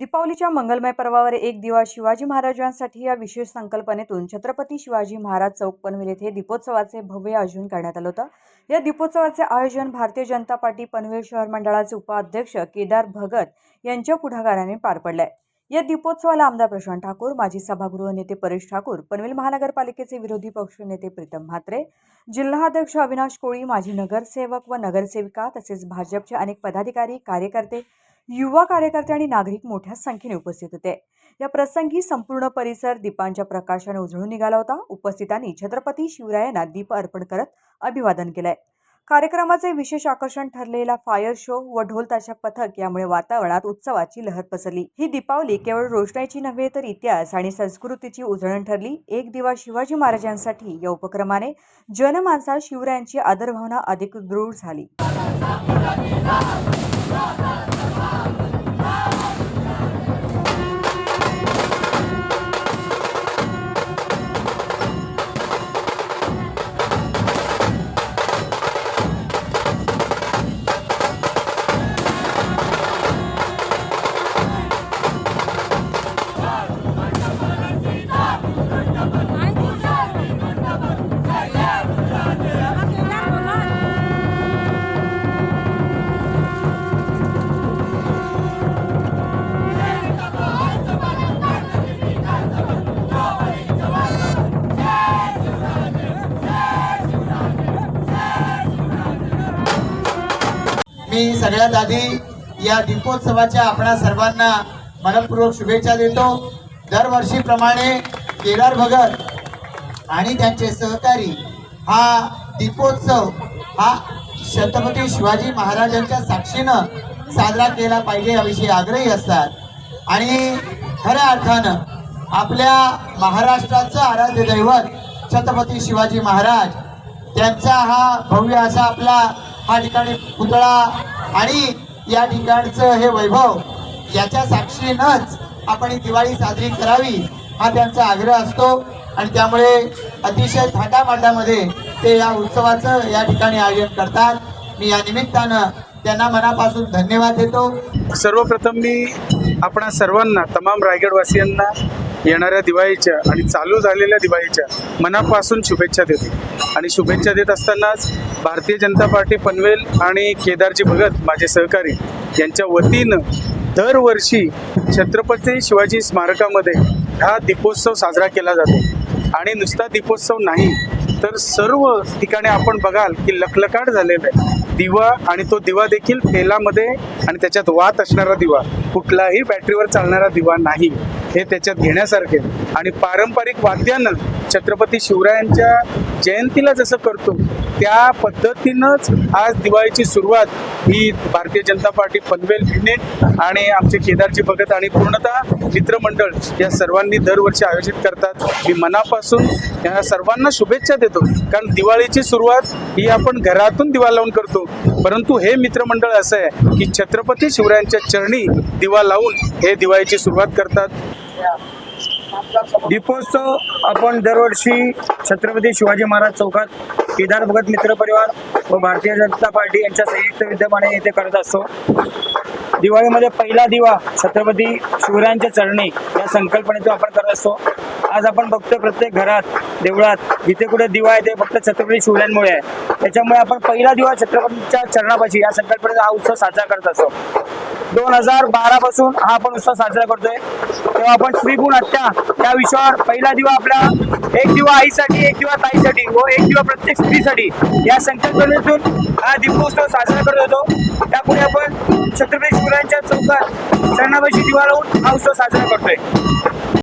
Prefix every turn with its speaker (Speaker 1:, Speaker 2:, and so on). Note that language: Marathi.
Speaker 1: दीपावलीच्या मंगलमय पर्वावर एक दिवा शिवाजी महाराजांसाठी या विशेष संकल्पनेतून छत्रपती शिवाजी महाराज चौक पनवेल येथे दीपोत्सवाचे भव्य आयोजन करण्यात आलं होतं. या दीपोत्सवाचे आयोजन भारतीय जनता पार्टी पनवेल शहर मंडळाचे उपाध्यक्ष केदार भगत यांच्या पुढाकाराने पार पडलंय. या दीपोत्सवाला आमदार प्रशांत ठाकूर माजी सभागृह नेते परेश ठाकूर पनवेल महानगरपालिकेचे विरोधी पक्षनेते प्रीतम म्हात्रे जिल्हाध्यक्ष अविनाश कोळी माजी नगरसेवक व नगरसेविका तसेच भाजपचे अनेक पदाधिकारी कार्यकर्ते युवा कार्यकर्ते आणि नागरिक मोठ्या संख्येने उपस्थित होते. या प्रसंगी संपूर्ण परिसर दीपांच्या प्रकाशाने उजळून निघाला होता. उपस्थितांनी छत्रपती शिवरायांना दीप अर्पण करत अभिवादन केलंय. कार्यक्रमाचे विशेष आकर्षण ठरलेला फायर शो व ढोल ताशा पथक यामुळे वातावरणात उत्सवाची लहर पसरली. ही दीपावली केवळ रोषणाईची नव्हे तर इतिहास आणि संस्कृतीची उजळण ठरली. एक दिवा शिवाजी महाराजांसाठी या उपक्रमाने जनमानसात शिवरायांची आदरभावना अधिक दृढ झाली.
Speaker 2: मी सगळ्यात आधी या दीपोत्सवाच्या आपणा सर्वांना मनपूर्वक शुभेच्छा देतो. दरवर्षीप्रमाणे केदार भगत आणि त्यांचे सहकारी हा दीपोत्सव हा छत्रपती शिवाजी महाराजांच्या साक्षीनं साजरा केला पाहिजे याविषयी आग्रही असतात. आणि खऱ्या अर्थानं आपल्या महाराष्ट्राचं आराध्य दैवत छत्रपती शिवाजी महाराज त्यांचा हा भव्य असा आपला हा ठिकाणी पुतळा आणि या ठिकाणचं हे वैभव याच्या साक्षीनंच आपण ही दिवाळी साजरी करावी हा त्यांचा आग्रह असतो. आणि त्यामुळे अतिशय थाटामाटामध्ये ते या उत्सवाचं या ठिकाणी आयोजन करतात. मी या निमित्तानं त्यांना मनापासून धन्यवाद देतो.
Speaker 3: सर्वप्रथम मी आपणा सर्वांना तमाम रायगडवासियांना येणाऱ्या दिवाळीच्या आणि चालू झालेल्या दिवाळीच्या मनापासून शुभेच्छा देतो. आणि शुभेच्छा देत असतानाच भारतीय जनता पार्टी पनवेल आणि केदारजी भगत माझे सहकारी यांच्या वतीनं दरवर्षी छत्रपती शिवाजी स्मारकामध्ये हा दीपोत्सव साजरा केला जातो. आणि नुसता दीपोत्सव नाही तर सर्व ठिकाणी आपण बघाल की लखलकाट झालेलं आहे. दिवा आणि तो दिवा देखील तेलामध्ये आणि त्याच्यात वात असणारा दिवा कुठलाही बॅटरीवर चालणारा दिवा नाही. हे त्याच्यात घेण्यासारखे. आणि पारंपरिक वाद्यानं छत्रपती शिवरायांच्या जयंतीला जसं करतो त्या पद्धतीनंच आज दिवाळीची सुरुवात ही भारतीय जनता पार्टी पनवेल युनिट आणि आमचे केदारजी भगत आणि पूर्णतः मित्रमंडळ या सर्वांनी दरवर्षी आयोजित करतात. मी मनापासून या सर्वांना शुभेच्छा देतो. कारण दिवाळीची सुरुवात ही आपण घरातून दिवा लावून करतो. परंतु हे मित्रमंडळ असं आहे की छत्रपती शिवरायांच्या चरणी दिवा लावून हे दिवाळीची सुरुवात करतात.
Speaker 4: दीपोत्सव आपण दरवर्षी छत्रपती शिवाजी महाराज चौकात केदार भगत मित्र परिवार व भारतीय जनता पार्टी यांच्या संयुक्त विद्यमाने येथे करत असतो. दिवाळीमध्ये पहिला दिवा छत्रपती शिवरायांच्या चरणी या संकल्पनेतून आपण करत असतो. आज आपण बघतो प्रत्येक घरात देवळात जिथे कुठे दिवा आहे ते फक्त छत्रपती शिवरायांमुळे आहे. त्याच्यामुळे आपण पहिला दिवा छत्रपतीच्या चरणापाशी या संकल्पनेचा हा उत्सव साजरा करत असतो. दोन हजार बारा पासून हा आपण उत्सव साजरा करतोय. तेव्हा आपण स्त्री गुण हत्या या विषयावर पहिला दिवा आपला एक दिवा आईसाठी एक दिवा ताईसाठी व एक दिवा प्रत्येक स्त्रीसाठी या संकल्पनेतून हा दीपोत्सव साजरा करत होतो. त्यापुढे आपण छत्रपती शिवरायांच्या चौकात चरणापाशी दिवा लावून हा उत्सव साजरा करतोय.